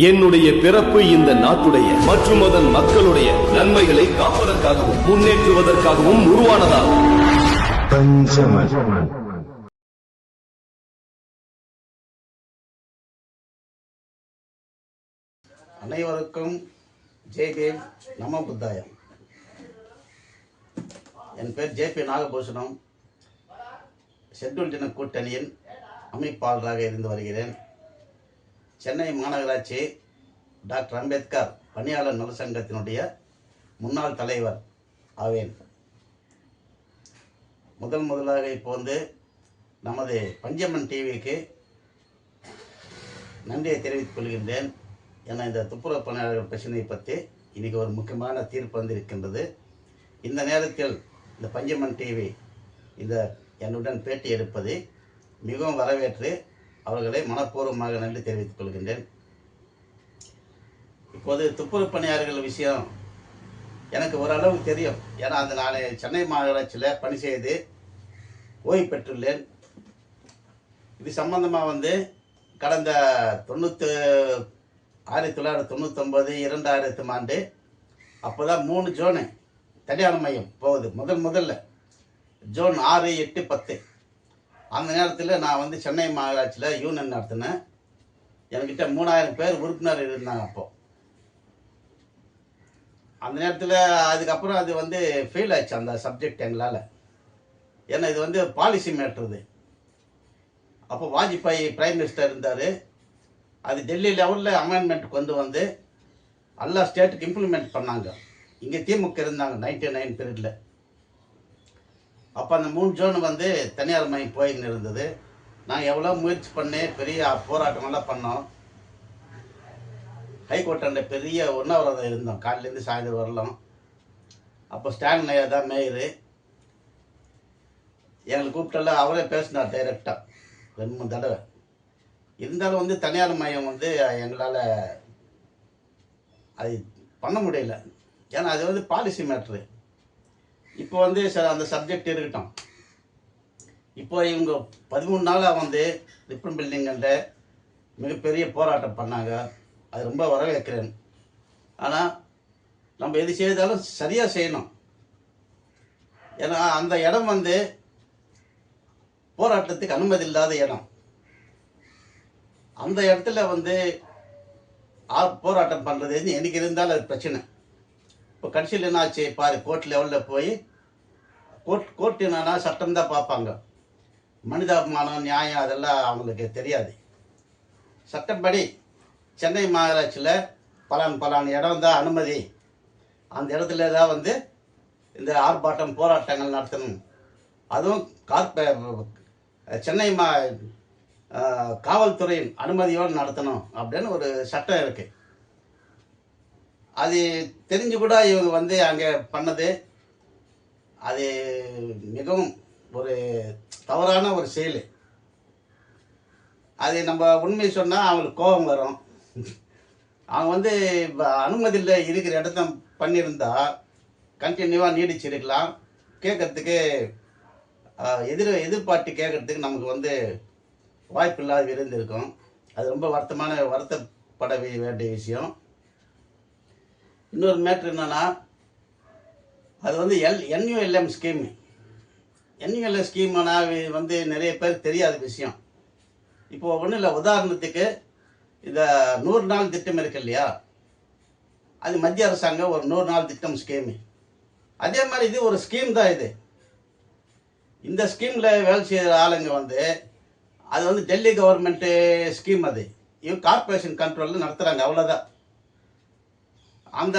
என்னுடைய பிறப்பு இந்த நாட்டுடைய மற்றும் அதன் மக்களுடைய நன்மைகளை காப்பதற்காகவும் முன்னேற்றுவதற்காகவும் உருவானதாகும். அனைவருக்கும் ஜெய் பீம் நம புத்தாயம். என் பேர் ஜேபி நாகபூஷணம். ஷெட்யூல் தின கூட்டணியின் அமைப்பாளராக இருந்து வருகிறேன். சென்னை மாநகராட்சி டாக்டர் அம்பேத்கர் பணியாளர் நலசங்கத்தினுடைய முன்னாள் தலைவர் ஆவேன். முதல் முதலாக இப்போ வந்து நமது பஞ்சமன் டிவிக்கு நன்றியை தெரிவித்துக் கொள்கின்றேன். என இந்த துப்புரவு பணியாளர்கள் பிரச்சனையை பற்றி இன்னைக்கு ஒரு முக்கியமான தீர்ப்பு வந்திருக்கின்றது. இந்த நேரத்தில் இந்த பஞ்சமன் டிவி இந்த என்னுடன் பேட்டி எடுப்பது மிகவும் வரவேற்று அவர்களை மனப்பூர்வமாக நன்றி தெரிவித்துக் கொள்கின்றேன். இப்போது துப்புரவு பணியாளர்கள் விஷயம் எனக்கு ஓரளவுக்கு தெரியும். ஏன்னா அந்த நான் சென்னை மாநகராட்சியில் பணி செய்து ஓய்வு பெற்றுள்ளேன். இது சம்பந்தமாக வந்து கடந்த தொண்ணூற்று ஆயிரத்தி தொள்ளாயிரத்தி தொண்ணூத்தொம்பது இரண்டாயிரத்து ஆண்டு அப்போ தான் மூணு ஜோனு தனியார் மையம் போகுது. முதல் முதல்ல ஜோன் ஆறு எட்டு பத்து. அந்த நேரத்தில் நான் வந்து சென்னை மாநகராட்சியில் யூனியன் நடத்தினேன். என்கிட்ட மூணாயிரம் பேர் உறுப்பினர் இருந்தாங்க அப்போ. அந்த நேரத்தில் அதுக்கப்புறம் அது வந்து ஃபெயில் ஆச்சு அந்த சப்ஜெக்ட் எங்களால். ஏன்னா இது வந்து பாலிசி மேட்ருது அப்போ வாஜ்பாய் பிரைம் மினிஸ்டர் இருந்தார். அது டெல்லி லெவலில் அமெண்ட்மெண்ட் கொண்டு வந்து எல்லா ஸ்டேட்டுக்கு இம்ப்ளிமெண்ட் பண்ணாங்க. இங்கே திமுக இருந்தாங்க நைன்டி நைன் பீரியடில் அப்போ அந்த மூணு ஜோன் வந்து தனியார் மையம் போயின்னு இருந்தது. நான் எவ்வளோ முயற்சி பண்ணி பெரிய போராட்டமெல்லாம் பண்ணோம். ஹைகோர்ட்டாண்ட பெரிய உண்ணாவிரதம் இருந்தோம். காலையிலேருந்து சாயந்தரம் வரலாம். அப்போ ஸ்டாலின் ஐயா தான் மேயரு. எங்களை கூப்பிட்டல அவரே பேசினார் டைரெக்டாக ரெண்டு மூணு தடவை. இருந்தாலும் வந்து தனியார் மையம் வந்து எங்களால் அது பண்ண முடியல. ஏன்னா அது வந்து பாலிசி மேட்ரு. இப்போ வந்து சார் அந்த சப்ஜெக்ட் இருக்கட்டும். இப்போ இவங்க பதிமூணு நாளாக வந்து ரிப்பன் பில்டிங்கில் மிகப்பெரிய போராட்டம் பண்ணாங்க. அது ரொம்ப வரவேற்கிறேன். ஆனால் நம்ம எது செய்தாலும் சரியாக செய்யணும். ஏன்னா அந்த இடம் வந்து போராட்டத்துக்கு அனுமதி இல்லாத இடம். அந்த இடத்துல வந்து ஆ- போராட்டம் பண்ணுறது எனக்கு இருந்தாலும் அது பிரச்சனை. இப்போ கடைசியில் என்ன ஆச்சு பாரு கோர்ட் லெவலில் போய் கோர்ட் கோர்ட் என்னன்னா சட்டம் தான் பார்ப்பாங்க. மனிதாபிமானம் நியாயம் அதெல்லாம் அவங்களுக்கு தெரியாது. சட்டப்படி சென்னை மாநகராட்சியில் பலான் பலான் இடம் தான் அனுமதி. அந்த இடத்துல தான் வந்து இந்த ஆர்ப்பாட்டம் போராட்டங்கள் நடத்தணும். அதுவும் கார்ப சென்னை மா காவல்துறையின் அனுமதியோடு நடத்தணும் அப்படின்னு ஒரு சட்டம் இருக்குது அது தெரிஞ்சு கூட இவங்க வந்து அங்கே பண்ணது. அது மிகவும் ஒரு தவறான ஒரு செயல். அது நம்ம உண்மை சொன்னால் அவங்களுக்கு கோபம் வரும். அவங்க வந்து இப்போ அனுமதியில் இருக்கிற இடத்த பண்ணியிருந்தா கண்டினியூவாக நீடிச்சிருக்கலாம். கேட்கறதுக்கு எதிர் எதிர்பார்த்து கேட்கறதுக்கு நமக்கு வந்து வாய்ப்பு இல்லாத இருந்திருக்கும் அது ரொம்ப வருத்தமான வருத்தப்பட வேண்டிய விஷயம். இன்னொரு மேட்ரு என்னன்னா அது வந்து எல் என்யூஎல்எம் ஸ்கீமு என்யூஎல்எம் ஸ்கீம்னா வந்து நிறைய பேர் தெரியாத விஷயம். இப்போ ஒன்றும் இல்லை உதாரணத்துக்கு இந்த நூறு நாள் திட்டம் இருக்கு இல்லையா? அது மத்திய அரசாங்கம் ஒரு நூறு நாள் திட்டம் ஸ்கீமு அதே மாதிரி இது ஒரு ஸ்கீம் தான் இது. இந்த ஸ்கீமில் வேலை செய்கிற ஆளுங்க வந்து அது வந்து டெல்லி கவர்மெண்ட்டு ஸ்கீம் அது. இவங்க கார்ப்பரேஷன் கண்ட்ரோலில் நடத்துகிறாங்க அவ்வளோதான் அந்த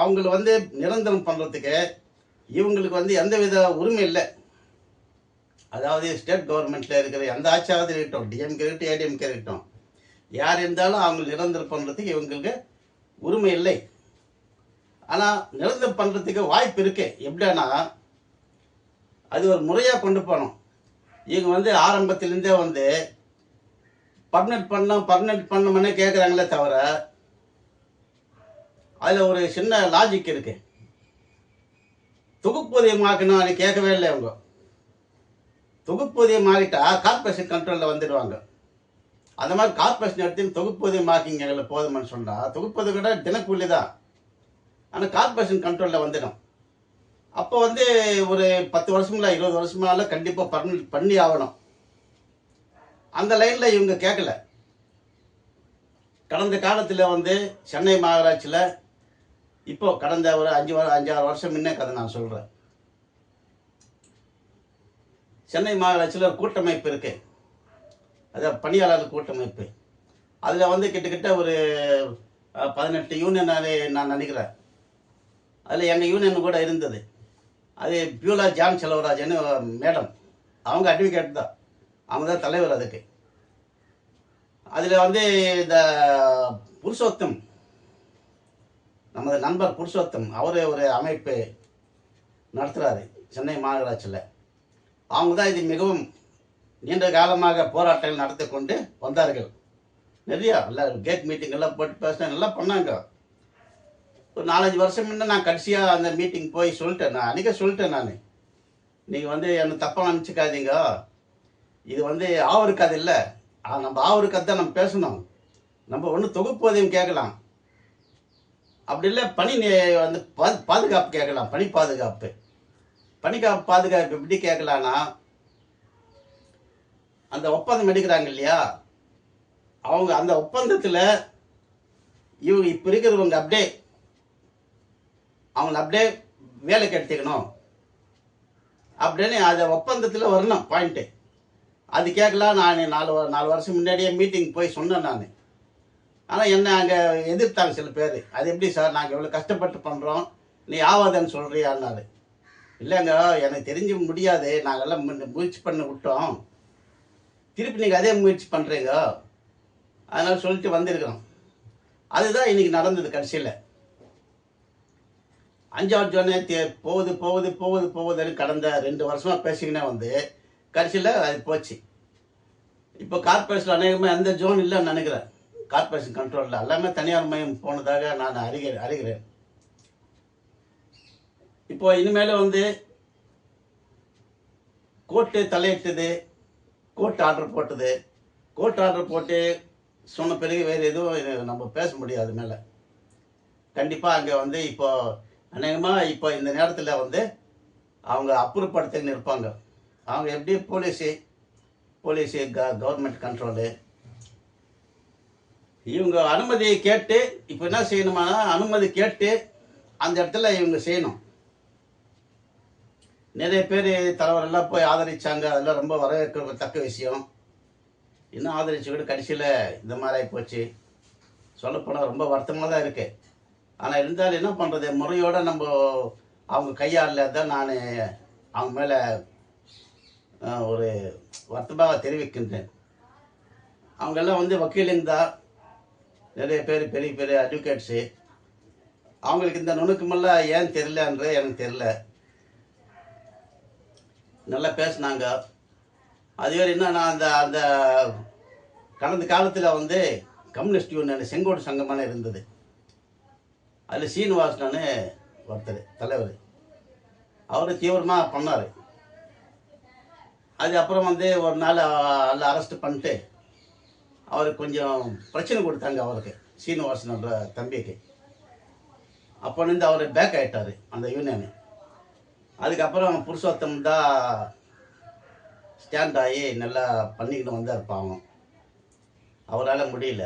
அவங்கள வந்து நிரந்தரம் பண்ணுறதுக்கு இவங்களுக்கு வந்து எந்த வித உரிமை இல்லை. அதாவது ஸ்டேட் கவர்மெண்ட்டில் இருக்கிற எந்த ஆட்சியாவது இருக்கட்டும் டிஎம்கே இருக்கட்டும் ஏடிஎம்கே இருக்கட்டும் யார் இருந்தாலும் அவங்க நிரந்தரம் பண்ணுறதுக்கு இவங்களுக்கு உரிமை இல்லை. ஆனால் நிரந்தரம் பண்ணுறதுக்கு வாய்ப்பு இருக்கு. எப்படின்னா அது ஒரு முறையாக கொண்டு போகணும். இவங்க வந்து ஆரம்பத்திலேருந்தே வந்து பர்மனெண்ட் பண்ணோம் பர்மனெண்ட் பண்ணோம்னே கேட்குறாங்களே தவிர அதில் ஒரு சின்ன லாஜிக் இருக்கு. தொகுப்பூதியமாக்கணும் அது கேட்கவே இல்லை அவங்க தொகுப்பூதியம் ஆகிட்டா கார்பரேஷன் கண்ட்ரோலில் வந்துடுவாங்க. அந்த மாதிரி கார்பரேஷன் எடுத்து தொகுப்பூதியம் ஆக்கிங்க எங்களை போதும்னு சொன்னால் தொகுப்பது கூட தினக்கூலி தான் ஆனால் கார்பரேஷன் கண்ட்ரோலில் வந்துடும். அப்போ வந்து ஒரு பத்து வருஷங்களா இருபது வருஷமால கண்டிப்பாக பண்ணி பண்ணி ஆகணும். அந்த லைனில் இவங்க கேட்கல. கடந்த காலத்தில் வந்து சென்னை மாநகராட்சியில் இப்போ கடந்த ஒரு அஞ்சு வாரம் அஞ்சாறு வருஷம் முன்னே கதை நான் சொல்கிறேன் சென்னை மாநகராட்சியில் ஒரு கூட்டமைப்பு இருக்கு. அதான் பணியாளர் கூட்டமைப்பு. அதில் வந்து கிட்டத்தட்ட ஒரு பதினெட்டு யூனியன் நான் நினைக்கிறேன். அதில் எங்கள் யூனியன் கூட இருந்தது. அது பியூலா ஜான் செலவராஜன்னு மேடம். அவங்க அட்வொகேட் தான். அவங்க தான் தலைவர் அதுக்கு. அதில் வந்து இந்த புருஷோத்தம் நமது நண்பர் புருஷோத்தம் அவரே ஒரு அமைப்பு நடத்துகிறாரு சென்னை மாநகராட்சியில். அவங்க தான் இது மிகவும் நீண்ட காலமாக போராட்டங்கள் நடத்தி கொண்டு வந்தார்கள். நிறையா எல்லாம் கேட் மீட்டிங் எல்லாம் போட்டு பேசினா நல்லா பண்ணாங்க. ஒரு நாலஞ்சு வருஷம் முன்னே நான் கடைசியாக அந்த மீட்டிங் போய் சொல்லிட்டேன் நான் அன்றைக்கே சொல்லிட்டேன் நான். நீங்கள் வந்து என்னை தப்பாக நினச்சிக்காதீங்க. இது வந்து ஆவருக்காது இல்லை. நம்ம ஆவரு தான் நம்ம பேசணும். நம்ம ஒன்று தொகுப்போதையும் கேட்கலாம். அப்படி இல்லை பணி வந்து பா- பாதுகாப்பு கேட்கலாம் பணி பாதுகாப்பு. பனிக்கா பாதுகாப்பு எப்படி கேட்கலான்னா அந்த ஒப்பந்தம் எடுக்கிறாங்க இல்லையா? அவங்க அந்த ஒப்பந்தத்தில் இவங்க இப்போ இருக்கிறவங்க அப்படியே அவங்கள அப்படியே வேலைக்கு எடுத்துக்கணும் அப்படின்னு அந்த ஒப்பந்தத்தில் வரணும் பாயிண்ட்டு அது கேட்கலாம் நான் நாலு நாலு வருஷம் முன்னாடியே மீட்டிங் போய் சொன்னேன் நான். ஆனால் என்ன அங்கே எதிர்த்தாங்க சில பேர். அது எப்படி சார் நாங்கள் எவ்வளோ கஷ்டப்பட்டு பண்ணுறோம் நீ ஆவாதன்னு சொல்கிறியான்னாரு இல்லைங்க எனக்கு தெரிஞ்சு முடியாது. நாங்கெல்லாம் முன்ன முயற்சி பண்ண விட்டோம். திருப்பி நீங்கள் அதே முயற்சி பண்ணுறீங்க அதனால் சொல்லிட்டு வந்திருக்கிறோம். அதுதான் இன்றைக்கி நடந்தது கடைசியில். அஞ்சாவது ஜோனே தே- போகுது போகுது போகுது போகுதுன்னு கடந்த ரெண்டு வருஷமாக பேசிக்கினே வந்து கடைசியில் அது போச்சு. இப்போ கார்பரேஷன் அநேகமாக எந்த ஜோன் இல்லைன்னு நினைக்கிறேன். கார்பரேஷன் கண்ட்ரோலில் எல்லாமே தனியார் மையம் போனதாக நான் அறிகிறேன் அறிகிறேன். இப்போ இனிமேல் வந்து கோர்ட்டு தலையிட்டது கோர்ட் ஆர்டர் போட்டது. கோர்ட் ஆர்டர் போட்டு சொன்ன பிறகு வேறு எதுவும் நம்ம பேச முடியாது மேலே. கண்டிப்பாக அங்கே வந்து இப்போ அநேகமாக இப்போ இந்த நேரத்தில் வந்து அவங்க அப்புறப்படுத்தின்னு இருப்பாங்க. அவங்க எப்படி போலீஸு போலீஸு க கவர்மெண்ட் கண்ட்ரோலு இவங்க அனுமதியை கேட்டு இப்போ என்ன செய்யணுமானா அனுமதி கேட்டு அந்த இடத்துல இவங்க செய்யணும். நிறைய பேர் தலைவரெல்லாம் போய் ஆதரித்தாங்க அதெல்லாம் ரொம்ப வரவேற்க தக்க விஷயம். இன்னும் ஆதரிச்சு கூட கடைசியில் இந்த மாதிரி ஆகி போச்சு. சொல்லப்போனால் ரொம்ப வருத்தமாக தான் இருக்குது ஆனால் இருந்தாலும் என்ன பண்ணுறது முறையோடு நம்ம அவங்க கையாளல தான் நான் அவங்க மேலே ஒரு வருத்தமாக தெரிவிக்கின்றேன். அவங்கெல்லாம் வந்து வக்கீலுங்க தான். நிறைய பேர் பெரிய பெரிய அட்வொகேட்ஸு அவங்களுக்கு இந்த நுணுக்கமெல்லாம் ஏன் தெரிலன்றது எனக்கு தெரில நல்லா பேசினாங்க. அதுவே என்னன்னா அந்த அந்த கடந்த காலத்தில் வந்து கம்யூனிஸ்ட் யூனியன் செங்கோடு சங்கமான இருந்தது. அதில் சீனிவாசனு ஒருத்தர் தலைவர். அவர் தீவிரமாக பண்ணார். அது அப்புறம் வந்து ஒரு நாள் அதில் அரெஸ்ட் பண்ணிட்டு அவருக்கு கொஞ்சம் பிரச்சனை கொடுத்தாங்க அவருக்கு சீனிவாசனோட தம்பிக்கு. அப்போலேருந்து அவர் பேக் ஆகிட்டார் அந்த யூனியனு அதுக்கப்புறம் புருஷோத்தம் தான் ஸ்டாண்ட் ஆகி நல்லா பண்ணிக்கிட்டு வந்தார் பாவம். அவரால் முடியல.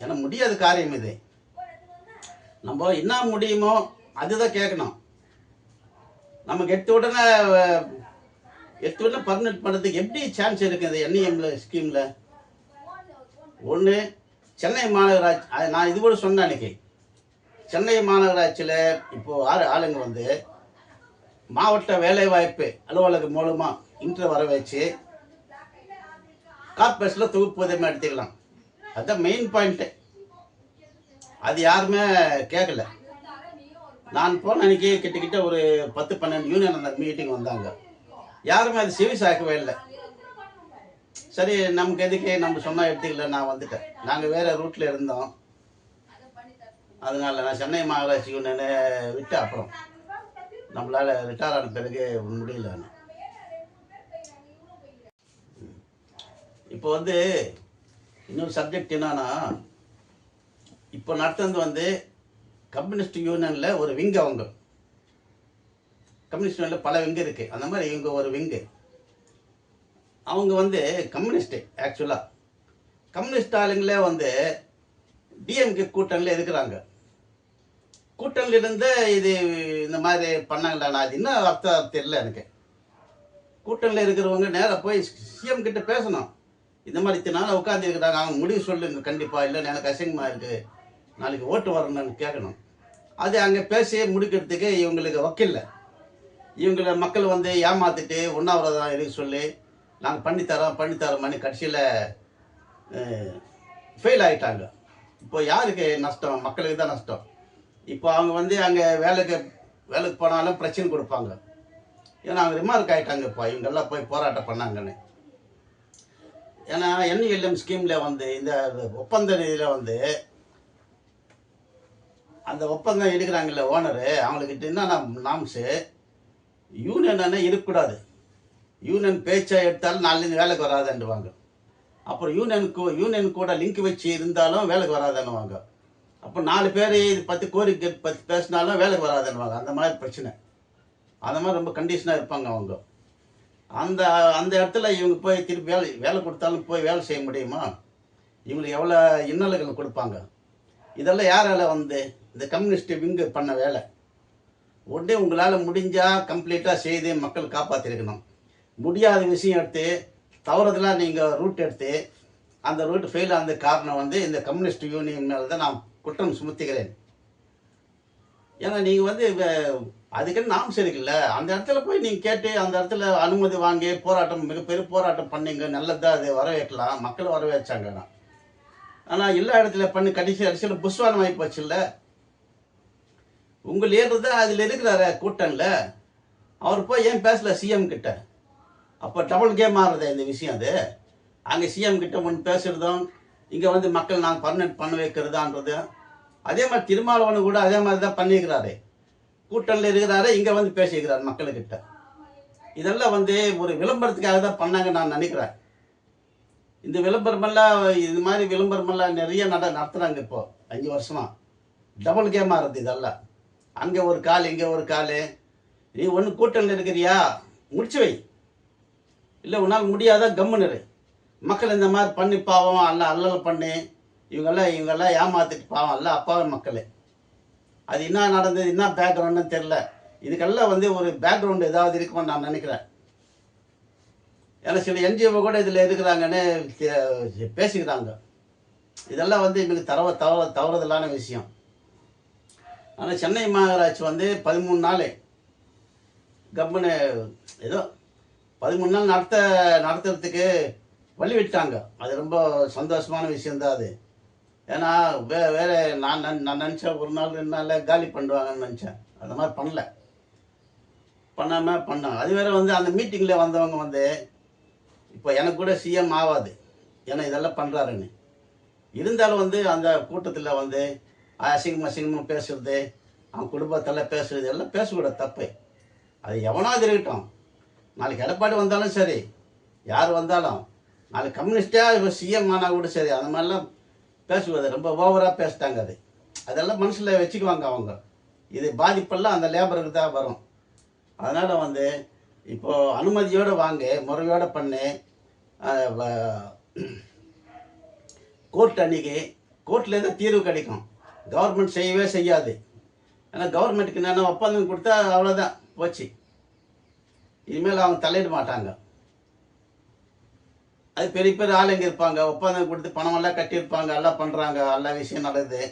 ஏன்னா முடியாத காரியம் இது. நம்ம என்ன முடியுமோ அதுதான் கேட்கணும். நமக்கு எடுத்த உடனே அஹ், எடுத்த உடனே பர்மனெண்ட் பண்ணுறதுக்கு எப்படி சான்ஸ் இருக்குது என்இஎம்ல ஸ்கீமில் ஒன்று சென்னை மாநகராட்சி அது நான் இது கூட சொன்னேன் அன்னைக்கு. சென்னை மாநகராட்சியில் இப்போது ஆறு ஆளுங்க வந்து மாவட்ட வேலைவாய்ப்பு அலுவலகம் மூலமாக இன்று வர வச்சு கார்பரேஷனில் தொகுப்புதவியாக எடுத்துக்கலாம். அதுதான் மெயின் பாயிண்ட்டு அது யாருமே கேட்கல நான் போன அன்றைக்கி கிட்டக்கிட்ட ஒரு பத்து பன்னெண்டு யூனியன் அந்த மீட்டிங் வந்தாங்க. யாருமே அது செவி சாக்கவே இல்லை. சரி நமக்கு எதுக்கு? நம்ம சொன்னால் எடுத்துக்கல நான் வந்துட்டேன். நாங்கள் வேறு ரூட்டில் இருந்தோம். அதனால நான் சென்னை மாநகராட்சி ஒன்று விட்டு அப்புறம். நம்மளால் ரிட்டையர் ஆன பிறகு முடியல இப்போ வந்து இன்னொரு சப்ஜெக்ட் என்னன்னா இப்போ நடத்துறது வந்து கம்யூனிஸ்ட் யூனியனில் ஒரு விங்கு அவங்க. கம்யூனிஸ்ட் யூனியனில் பல விங்கு இருக்குது அந்த மாதிரி இவங்க ஒரு விங்கு அவங்க வந்து கம்யூனிஸ்ட்டு ஆக்சுவலாக கம்யூனிஸ்ட் ஆளுங்களே வந்து டிஎம்கே கூட்டணியில் இருக்கிறாங்க. கூட்டணியில் இருந்து இது இந்த மாதிரி பண்ணாங்களா நான் அது என்ன அர்த்தம் தெரியல எனக்கு. கூட்டணியில் இருக்கிறவங்க நேராக போய் சிஎம் கிட்ட பேசணும். இந்த மாதிரி இத்தனால உட்காந்து இருக்கிறாங்க. அவங்க முடிவு சொல்லுங்க. கண்டிப்பாக இல்லை எனக்கு அசிங்கமாக இருக்குது நாளைக்கு ஓட்டு வரணும்னு கேட்கணும். அது அங்கே பேசி முடிக்கிறதுக்கு இவங்களுக்கு வக்கில்லை. இவங்களை மக்கள் வந்து ஏமாத்திட்டு உண்ணாவிரதம் இருக்க சொல்லி? நாங்கள் பண்ணித்தரோம் பண்ணித்தரோம்னு கடைசியில் ஃபெயில் ஆகிட்டாங்க இப்போ யாருக்கு நஷ்டம்? மக்களுக்கு தான் நஷ்டம். இப்போ அவங்க வந்து அங்கே வேலைக்கு வேலைக்கு போனாலும் பிரச்சனை கொடுப்பாங்க. ஏன்னா அவங்க ரிமார்க் ஆகிட்டாங்க இப்போ. இவங்கெல்லாம் போய் போராட்டம் பண்ணாங்கன்னு. ஏன்னா என்இஎல்எம் ஸ்கீமில் வந்து இந்த ஒப்பந்த நிதியில் வந்து அந்த ஒப்பந்தம் எடுக்கிறாங்கல்ல ஓனரு அவங்கக்கிட்ட என்னென்ன நாம்ஸு? யூனியன் இருக்கக்கூடாது. யூனியன் பேச்சை எடுத்தாலும் நாலுலேருந்து வேலைக்கு வராதுன்னுவாங்க. அப்புறம் யூனியன் யூனியன் கூட லிங்க் வச்சு இருந்தாலும் வேலைக்கு வராதுன்னுவாங்க. அப்போ நாலு பேர் இது பற்றி கோரிக்கை பற்றி பேசினாலும் வேலைக்கு வராதுன்னுவாங்க. அந்த மாதிரி பிரச்சனை. அந்த மாதிரி ரொம்ப கண்டிஷனாக இருப்பாங்க அவங்க. அந்த அந்த இடத்துல இவங்க போய் திருப்பி வேலை வேலை கொடுத்தாலும் போய் வேலை செய்ய முடியுமா? இவங்களுக்கு எவ்வளோ இன்னல்கள் கொடுப்பாங்க? இதெல்லாம் யாரால வந்து இந்த கம்யூனிஸ்ட் விங்கு பண்ண வேலை? உடனே உங்களால் முடிஞ்சால் கம்ப்ளீட்டாக செய்து மக்கள் காப்பாற்றிருக்கணும் முடியாத விஷயம் எடுத்து தவறுதலாக நீங்கள் ரூட் எடுத்து அந்த ரூட் ஃபெயில் ஆனது காரணம் வந்து இந்த கம்யூனிஸ்ட் யூனியன் மேலே தான் நான் குற்றம் சுமத்துகிறேன். ஏன்னா நீங்கள் வந்து அதுக்குன்னு நாம் சரிக்கல அந்த இடத்துல போய் நீங்கள் கேட்டு அந்த இடத்துல அனுமதி வாங்கி போராட்டம் மிகப்பெரிய போராட்டம் பண்ணீங்க நல்லதாக அது வரவேற்கலாம். மக்கள் வரவேற்றாங்க ஆனால் ஆனால் எல்லா இடத்துல பண்ணி கடைசி கடைசியில் புஷ்வானம் ஆகி போச்சுல்ல உங்கள் லீடர் தான் அதில் இருக்கிறார கூட்டம்ல. அவர் போய் ஏன் பேசல? சிஎம் கிட்ட. அப்போ டபுள் கேம் ஆடுறது இந்த விஷயம் அது. அங்கே சிஎம் கிட்ட ஒன்று பேசுறதும் இங்கே வந்து மக்கள் நாங்கள் பர்மனெண்ட் பண்ண வைக்கிறதான்றது. அதே மாதிரி திருமாவளவன் கூட அதே மாதிரி தான் பண்ணியிருக்கிறாரு. கூட்டணியில் இருக்கிறாரு இங்கே வந்து பேசியிருக்கிறார் மக்கள்கிட்ட. இதெல்லாம் வந்து ஒரு விளம்பரத்துக்காக தான் பண்ணாங்க நான் நினைக்கிறேன். இந்த விளம்பரமெல்லாம் இது மாதிரி விளம்பரமெல்லாம் நிறைய நட நடத்துகிறாங்க இப்போது அஞ்சு வருஷமாக டபுள் கேமாக இருந்தது இதெல்லாம். அங்கே ஒரு கால் இங்கே ஒரு கால். நீ ஒன்று கூட்டணியில் இருக்கிறியா? முடிச்சு வை. இல்லை உன்னால் முடியாத கம்முன்னு நிறை மக்கள் இந்த மாதிரி பண்ணி பாவம் அல்ல அல்லல் பண்ணி இவங்கெல்லாம் இவங்கெல்லாம் ஏமாத்திட்டு பாவம் அல்ல அப்பாவே மக்கள். அது என்ன நடந்தது என்ன பேக்ரவுண்டுன்னு தெரில இதுக்கெல்லாம் வந்து ஒரு பேக்ரவுண்டு ஏதாவது இருக்கும்னு நான் நினைக்கிறேன். ஏன்னா சில என்ஜிஓ கூட இதில் இருக்கிறாங்கன்னு தே- பேசிக்கிறாங்க. இதெல்லாம் வந்து எங்களுக்கு தரவ தவற தவறுதலான விஷயம். ஆனால் சென்னை மாநகராட்சி வந்து பதிமூணு நாள் கம்முன்னு ஏதோ பதிமூணு நாள் நடத்த நடத்துறதுக்கு வழி விட்டாங்க. அது ரொம்ப சந்தோஷமான விஷயந்தான் அது. ஏன்னா வே வேறு நான் நன்- நான் நினச்சேன் ஒரு நாள் ரெண்டு நாளில் காலி பண்ணுவாங்கன்னு நினச்சேன். அந்த மாதிரி பண்ணல. பண்ணாமல் பண்ணாங்க. அது வேற வந்து அந்த மீட்டிங்கில் வந்தவங்க வந்து இப்போ எனக்கு கூட சிஎம் ஆகாது ஏன்னா இதெல்லாம் பண்ணுறாருன்னு இருந்தாலும் வந்து அந்த கூட்டத்தில் வந்து அசிங்கமாக அசிங்கமாக பேசுறது அவன் குடும்பத்தெல்லாம் பேசுறது எல்லாம் பேசக்கூடாது தப்பு. அது எவனாவது இருக்கட்டும். நாளைக்கு எடப்பாடி வந்தாலும் சரி யார் வந்தாலும் நாளைக்கு கம்யூனிஸ்டாக இப்போ சிஎம் ஆனால் கூட சரி அந்த மாதிரிலாம் பேசுவது ரொம்ப ஓவராக பேசிட்டாங்க அது. அதெல்லாம் மனசில் வச்சுக்குவாங்க அவங்க. இது பாதிப்பெல்லாம் அந்த லேபருக்கு தான் வரும். அதனால் வந்து இப்போது அனுமதியோடு வாங்க முறையோடு பண்ணி கோர்ட் அன்னைக்கு கோர்ட்லேருந்து தீர்வு கிடைக்கும். கவர்மெண்ட் செய்யவே செய்யாது. ஏன்னா கவர்மெண்ட்டுக்கு என்னென்ன ஒப்பந்தம் கொடுத்தா அவ்வளோதான் போச்சு. இனிமேல் அவங்க தலையிட மாட்டாங்க. அது பெரிய பெரிய ஆளுங்க இருப்பாங்க. ஒப்பந்தம் கொடுத்து பணமெல்லாம் கட்டியிருப்பாங்க. எல்லாம் பண்ணுறாங்க எல்லா விஷயம் நடக்குது.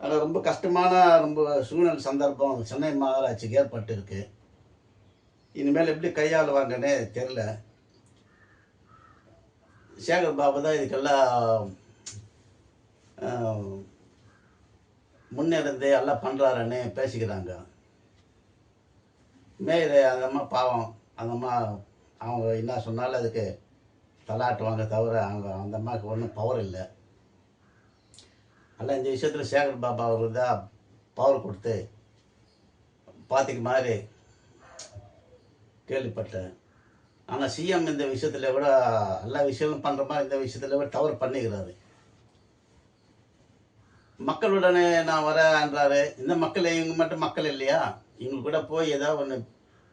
அதில் ரொம்ப கஷ்டமான ரொம்ப சூழ்நிலை சந்தர்ப்பம். சென்னை மாநகராட்சிக்கு ஏற்பட்டுருக்கு இனிமேல் எப்படி கையாளுவாங்கன்னே தெரில சேகர் பாபு தான் இதுக்கெல்லாம் முன்னிருந்து எல்லாம் பண்ணுறாருன்னு பேசிக்கிறாங்க. மேயர் அந்த அம்மா பாவம். அந்த அம்மா அவங்க என்ன சொன்னாலும் அதுக்கு தலாட்டுவாங்க தவிர அவங்க அந்த அம்மாவுக்கு ஒன்றும் பவர் இல்லை. அல்ல இந்த விஷயத்தில் சேகர் பாபா அவர் தான் பவர் கொடுத்து பார்த்துக்கு மாதிரி கேள்விப்பட்டேன். ஆனால் சிஎம் இந்த விஷயத்தில் கூட எல்லா விஷயமும் பண்ணுற மாதிரி இந்த விஷயத்தில் கூட தவறு பண்ணிக்கிறாரு. மக்களுடனே நான் வரேன்றாரு. இந்த மக்கள் இவங்க மட்டும் மக்கள் இல்லையா? இவங்க கூட போய் ஏதாவது ஒன்று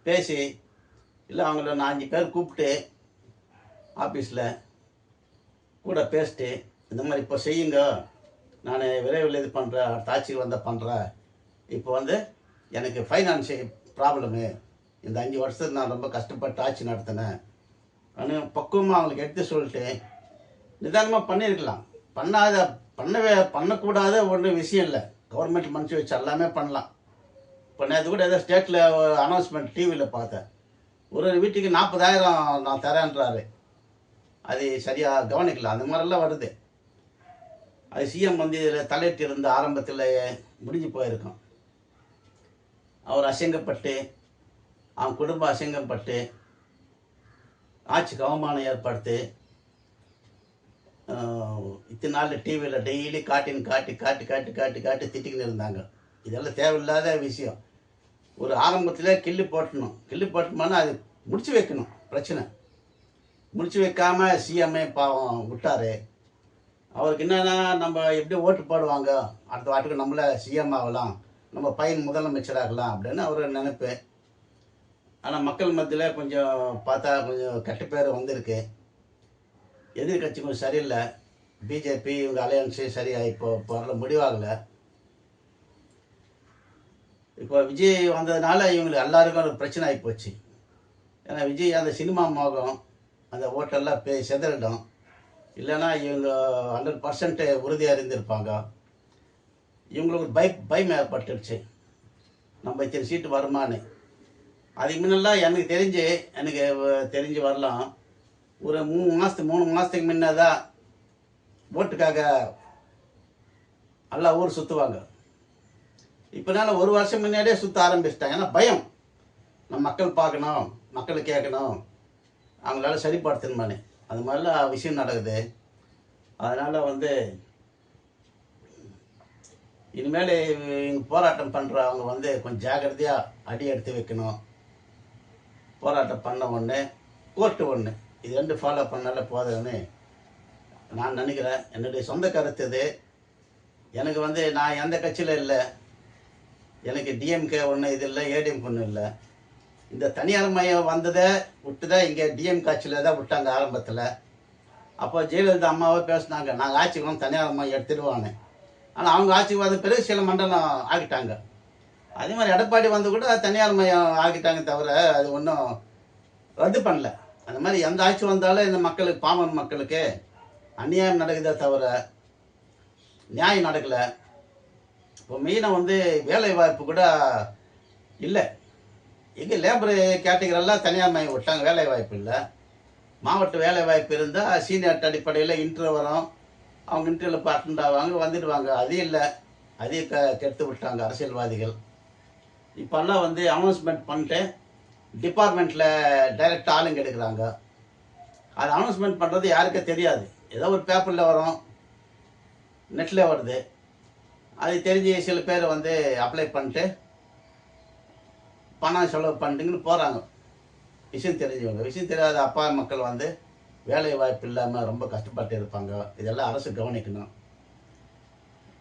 பேசி இல்லை அவங்கள நான் அஞ்சு பேர் கூப்பிட்டு ஆஃபீஸில் கூட பேசிட்டு இந்த மாதிரி இப்போ செய்யுங்க. நான் விரைவில் இது பண்ணுறேன் அடுத்த ஆட்சிக்கு வந்தால் பண்ணுறேன் இப்போ வந்து எனக்கு ஃபைனான்ஷியல் ப்ராப்ளமு இந்த அஞ்சு வருஷத்துக்கு நான் ரொம்ப கஷ்டப்பட்டு ஆட்சி நடத்தினேன். ஆனால் பக்குவமாக அவங்களுக்கு எடுத்து சொல்லிட்டு நிதானமாக பண்ணியிருக்கலாம் பண்ணாத பண்ணவே பண்ணக்கூடாத ஒன்றும் விஷயம் இல்லை. கவர்மெண்ட் மனுஷன் வச்சு எல்லாமே பண்ணலாம். இப்போ நேற்று கூட ஏதோ ஸ்டேட்டில் அனௌன்ஸ்மெண்ட் டிவியில் பார்த்தேன். ஒரு ஒரு வீட்டுக்கு நாற்பதாயிரம் நான் தரேன்றாரு. அது சரியாக கவனிக்கல. அந்த மாதிரிலாம் வருது. அது சிஎம் வந்து இதில் தலையிட்டு இருந்த ஆரம்பத்தில் முடிஞ்சு போயிருக்கும். அவர் அசிங்கப்பட்டு அவன் குடும்பம் அசிங்கப்பட்டு ஆட்சிக்கு அவமானம் ஏற்படுத்தி இத்தனை நாள் டிவியில் டெய்லி காட்டின்னு காட்டி காட்டி காட்டி காட்டி காட்டி திட்டிக்கின்னு இருந்தாங்க. இதெல்லாம் தேவையில்லாத விஷயம். ஒரு ஆரம்பத்தில் கில்லு போட்டணும். கில்லு போட்டோம்னா அது முடிச்சு வைக்கணும். பிரச்சனை. முடிச்சு வைக்காம சிஎம்ஏ பாவம் விட்டாரு. அவருக்கு என்னென்னா நம்ம எப்படி ஓட்டு போடுவாங்க? அடுத்த வாட்டுக்கு நம்மள சிஎம் ஆகலாம். நம்ம பையன் முதலமைச்சர் ஆகலாம் அப்படின்னு அவர் நினைப்பு. ஆனால் மக்கள் மத்தியில் கொஞ்சம் பார்த்தா கொஞ்சம் கெட்ட பேர் வந்திருக்கு. எதிர்கட்சி கொஞ்சம் சரியில்லை. பிஜேபி இவங்க அலையன்ஸு சரியாக இப்போ இப்போ முடிவாகலை. இப்போ விஜய் வந்ததுனால இவங்களுக்கு எல்லாருக்கும் ஒரு பிரச்சனை ஆகி போச்சு. ஏன்னா விஜய் அந்த சினிமா மோகம் அந்த ஓட்டெல்லாம் பே செதறிடும். இல்லைன்னா இவங்க ஹண்ட்ரட் பர்சன்ட் உறுதியாக இருந்திருப்பாங்க. இவங்களுக்கு ஒரு பை பயம் ஏற்பட்டுருச்சு. நம்ம இத்தனை சீட்டு வருமானு. அதுக்கு முன்னெல்லாம் எனக்கு தெரிஞ்சு எனக்கு வ- தெரிஞ்சு வரலாம். ஒரு மூணு மாதத்துக்கு மூணு மாதத்துக்கு முன்னே தான் ஓட்டுக்காக நல்லா ஊர் சுற்றுவாங்க இப்போனால ஒரு வருஷம் முன்னாடியே சுற்ற ஆரம்பிச்சிட்டாங்க. ஏன்னா பயம்? நம்ம மக்கள் பார்க்கணும் மக்களை கேட்கணும். அவங்களால சரிப்படுத்தணுமானே. அது மாதிரிலாம் விஷயம் நடக்குது. அதனால் வந்து இனிமேல் இங்கே போராட்டம் பண்ணுறவங்க வந்து கொஞ்சம் ஜாக்கிரதையாக அடி எடுத்து வைக்கணும். போராட்டம் பண்ண ஒன்று கோர்ட்டு ஒன்று இது ரெண்டு ஃபாலோ பண்ணால போதும்னு நான் நினைக்கிறேன். என்னுடைய சொந்த கருத்து இது. எனக்கு வந்து நான் எந்த கட்சியில் இல்லை. எனக்கு டிஎம்கே ஒன்று இது இல்லை ஏடிஎம் ஒன்றும் இல்லை. இந்த தனியார் மையம் வந்ததை விட்டுதா இங்கே டிஎம் காட்சியில் தான் விட்டாங்க ஆரம்பத்தில். அப்போ ஜெயலலிதா அம்மாவே பேசினாங்க நாங்கள் ஆட்சிக்கு வந்து தனியார் மையம் எடுத்துடுவான்னு ஆனால் அவங்க ஆட்சிக்கு வந்த பிறகு சில மண்டலம் ஆகிட்டாங்க அதே மாதிரி எடப்பாடி வந்து கூட தனியார் மையம் ஆகிட்டாங்க தவிர அது ஒன்றும் ரத்து பண்ணல. அந்த மாதிரி எந்த ஆட்சி வந்தாலும் இந்த மக்களுக்கு பாமன் மக்களுக்கு அநியாயம் நடக்குதே தவிர நியாயம் நடக்கலை. இப்போ மெயினாக வந்து வேலை வாய்ப்பு கூட இல்லை. எங்கே லேபர் கேட்டகரெல்லாம் தனியார் மையம் விட்டாங்க வேலை வாய்ப்பு இல்லை. மாவட்ட வேலை வாய்ப்பு இருந்தால் சீனியர் அடிப்படையில் இன்டர்வியூ வரும். அவங்க இன்டர்வியூவில் போய் அட்டெண்ட் ஆவாங்க வந்துடுவாங்க. அது இல்லை. அதையும் க கெடுத்து விட்டாங்க அரசியல்வாதிகள். இப்போல்லாம் வந்து அனௌன்ஸ்மெண்ட் பண்ணிட்டு டிபார்ட்மெண்ட்டில் டைரெக்ட் ஆளுங்க எடுக்கிறாங்க. அது அனௌன்ஸ்மெண்ட் பண்ணுறது யாருக்கே தெரியாது. ஏதோ ஒரு பேப்பரில் வரும். நெட்டில் வருது. அது தெரிஞ்சு சில பேர் வந்து அப்ளை பண்ணிட்டு பணம் செலவு பண்ணிட்டுங்கன்னு போகிறாங்க விஷயம் தெரிஞ்சவங்க. விஷயம் தெரியாத அப்பா மக்கள் வந்து வேலை வாய்ப்பு இல்லாமல் ரொம்ப கஷ்டப்பட்டு இருப்பாங்க. இதெல்லாம் அரசு கவனிக்கணும்.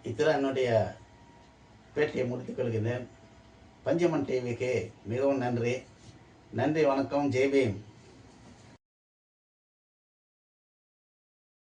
இதெல்லாம் என்னுடைய பேட்டியை முடித்துக் கொள்கிறேன். பஞ்சமன் டிவிக்கு மிகவும் நன்றி. நன்றி வணக்கம். ஜெய்பீம்